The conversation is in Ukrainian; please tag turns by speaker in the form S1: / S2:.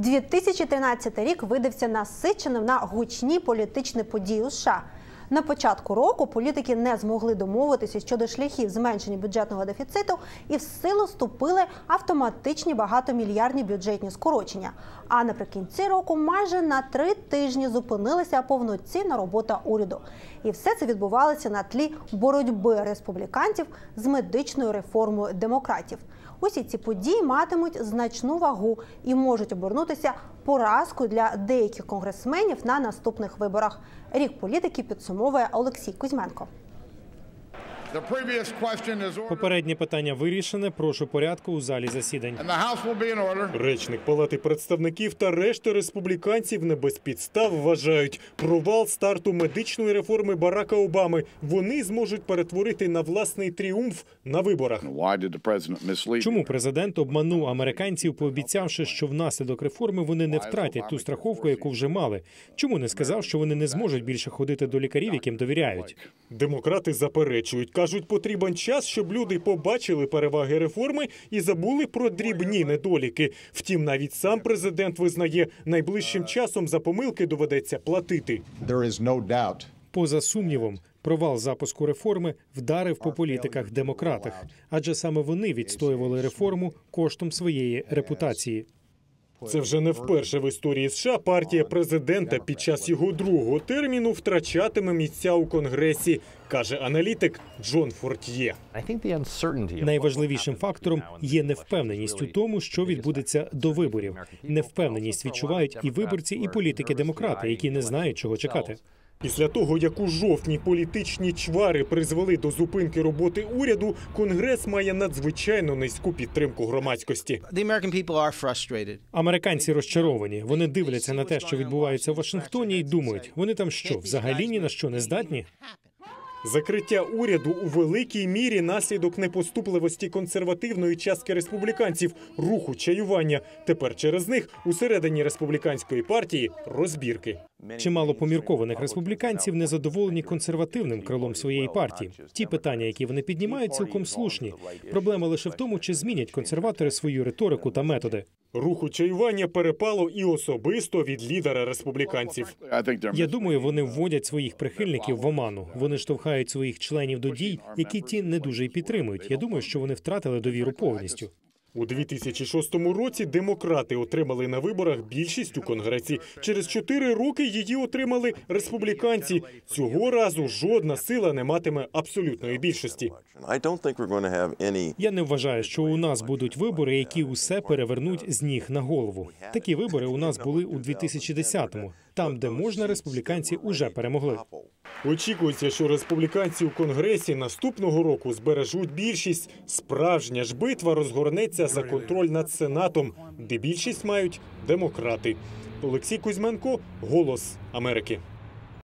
S1: 2013 рік видався насиченим на гучні політичні події у США. На початку року політики не змогли домовитися щодо шляхів зменшення бюджетного дефіциту і в силу вступили автоматичні багатомільярдні бюджетні скорочення. А наприкінці року майже на три тижні зупинилася повноцінна робота уряду. І все це відбувалося на тлі боротьби республіканців з медичною реформою демократів. Усі ці події матимуть значну вагу і можуть обернутися поразкою для деяких конгресменів на наступних виборах. Рік політики підсумовує Олексій Кузьменко.
S2: Попереднє питання вирішене. Прошу порядку у залі засідань.
S3: and the House will be in order.
S2: Речник Палати представників та решта республіканців не без підстав вважають провал старту медичної реформи Барака Обами. Вони зможуть перетворити на власний тріумф на виборах.
S3: Why did the president mislead?
S2: Чому президент обманув американців, пообіцявши, що внаслідок реформи вони не втратять ту страховку, яку вже мали? Чому не сказав, що вони не зможуть більше ходити до лікарів, яким довіряють? Демократи заперечують, кажуть, потрібен час, щоб люди побачили переваги реформи і забули про дрібні недоліки. Втім, навіть сам президент визнає, найближчим часом за помилки доведеться платити. Поза сумнівом, провал запуску реформи вдарив по політиках демократах, адже саме вони відстоювали реформу коштом своєї репутації. Це вже не вперше в історії США партія президента під час його другого терміну втрачатиме місця у конгресі, каже аналітик Джон
S4: of
S2: Найважливішим фактором є невпевненість у тому, що відбудеться до виборів. Невпевненість відчувають і виборці, і політики демократи, які не знають, чого чекати. Після того, як у жовтні політичні чвари призвели до зупинки роботи уряду, конгрес має надзвичайно низьку підтримку громадськості. Американці розчаровані. Вони дивляться на те, що відбувається в Вашингтоні, і думають, вони там що, взагалі ні на що не здатні? Закриття уряду у великій мірі наслідок непоступливості консервативної частки республіканців, руху чаювання. Тепер через них усередині республіканської партії розбірки. Чимало поміркованих республіканців незадоволені консервативним крилом своєї партії. Ті питання, які вони піднімають, цілком слушні. Проблема лише в тому, чи змінять консерватори свою риторику та методи. Руху чаювання перепало і особисто від лідера республіканців. Я думаю, вони вводять своїх прихильників в оману. Вони штовхають своїх членів до дій, які ті не дуже й підтримують. Я думаю, що вони втратили довіру повністю. У 2006 році демократи отримали на виборах більшість у конгресі. Через чотири роки її отримали республіканці. Цього разу жодна сила не матиме абсолютної більшості. Я не вважаю, що у нас будуть вибори, які усе перевернуть з ніг на голову. Такі вибори у нас були у 2010-му. Там, де можна, республіканці уже перемогли. Очікується, що республіканці у конгресі наступного року збережуть більшість. Справжня ж битва розгорнеться за контроль над сенатом, де більшість мають демократи. Олексій Кузьменко, Голос Америки.